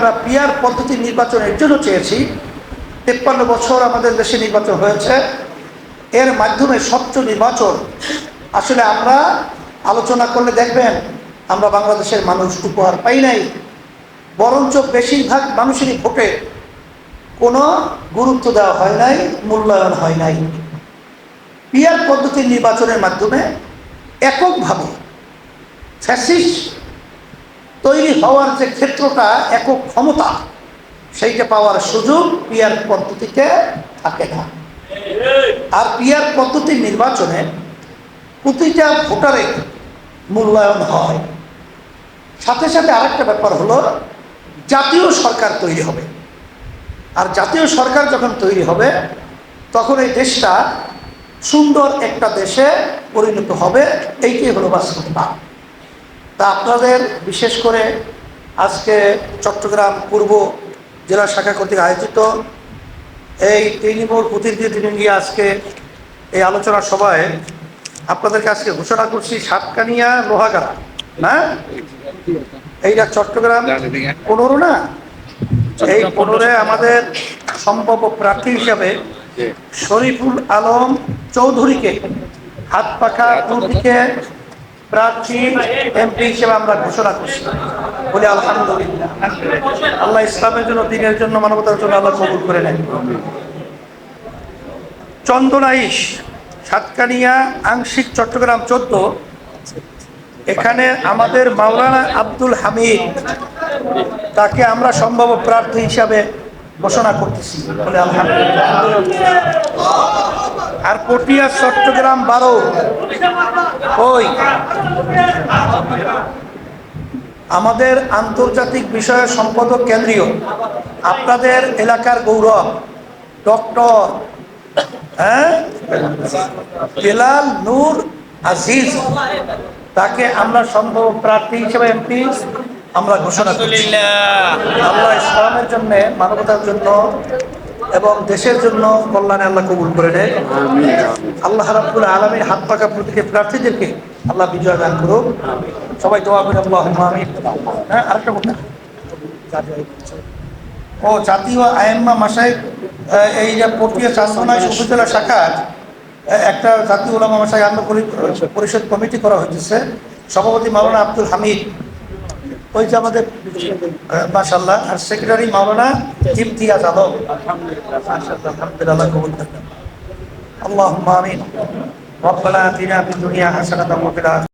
আমরা পিয়ার পদ্ধতি নির্বাচনের জন্য চেয়েছি। তেপ্পান্ন বছর আমাদের দেশে নির্বাচন হয়েছে। এর মাধ্যমে স্বচ্ছ নির্বাচন। আসলে আমরা আলোচনা করলে দেখবেন, আমরা বাংলাদেশের মানুষ উপহার পাই নাই। বরঞ্চ বেশিরভাগ মানুষেরই ভোটে কোনো গুরুত্ব দেওয়া হয় নাই, মূল্যায়ন হয় নাই। পিয়ার পদ্ধতির নির্বাচনের মাধ্যমে এককভাবে ফ্যাসিস তৈরি হওয়ার যে ক্ষেত্রটা, একক ক্ষমতা, সেইটা পাওয়ার সুযোগ পিয়ার পদ্ধতিতে থাকে না। আর পিয়ার পদ্ধতি নির্বাচনে প্রতিটা ভোটারের মূল্যায়ন হয়। সাথে সাথে আরেকটা ব্যাপার হলো, জাতীয় সরকার তৈরি হবে। আর জাতীয় সরকার যখন তৈরি হবে, তখন এই দেশটা সুন্দর একটা দেশে পরিণত হবে, এইটাই হলো বাস্তবতা। তা আপনাদের বিশেষ করে আজকে চট্টগ্রাম পূর্ব জেলা শাখা কর্তৃক আয়োজিত এই তৃণমূল প্রতিনিধি দিনে নিয়ে আজকে এই আলোচনা সভায় আপনাদেরকে আজকে ঘোষণা করছি সাতকানিয়া লোহাগাড়া না? এইটা চট্টগ্রাম পনেরো না? এই পনেরোয় আমাদের সম্ভাব্য প্রার্থী হিসাবে শরীফুল আলম চৌধুরীকে হাত পাখা থেকে প্রার্থী এমপি হিসেবে আমরা ঘোষণা করছি। বলে, আলহামদুলিল্লাহ। আল্লাহ ইসলামের জন্য, দিনের জন্য, মানবতার জন্য আল্লাহ কবুল করে নেন। চন্দনাইশ, সাতকানিয়া, আংশিক, চট্টগ্রাম চোদ্দ। এখানে আমাদের মাওলানা আব্দুল হামিদ, তাকে আমরা সম্ভব প্রার্থী হিসাবে ঘোষণা করতেছি। বলে, আলহামদুলিল্লাহ। আর পটিয়া চট্টগ্রাম বারো। ওই। আমাদের আন্তর্জাতিক বিষয় সম্পাদক কেন্দ্রীয়। আপনাদের এলাকার গৌরব। ডক্টর হ্যাঁ? বেলাল নূর আজিজ। তাকে আমরা সম্ভব প্রার্থী হিসেবে এমপি আমরা ঘোষণা করছি। আল্লাহ ইসলামের জন্য মানবতার জন্য এবং দেশের জন্য কল্যাণে আল্লাহ কবুল করে নেয়। আল্লাহ রাব্বুল আলমীর হাত পাকা প্রতীকে প্রার্থীদেরকে আল্লাহ বিজয় দান করুক। সবাই দোয়া করে আল্লাহ আমিন। হ্যাঁ আরেকটা কথা ও, জাতীয় আইম্মা মাসাই এই যে পটিয়া চাষনায় উপজেলা শাখার একটা জাতীয় ওলামা মাসাই আন্দোলন পরিষদ কমিটি করা হয়েছে সভাপতি মাওলানা আব্দুল হামিদ। ওই যে আমাদের মাসাল্লাহ আর সেক্রেটারি মাওলানা ইমতিয়াজ আলম আলহামদুলিল্লাহ কবুল করেন اللهم امين ربنا اتنا في الدنيا حسنه وفي الاخره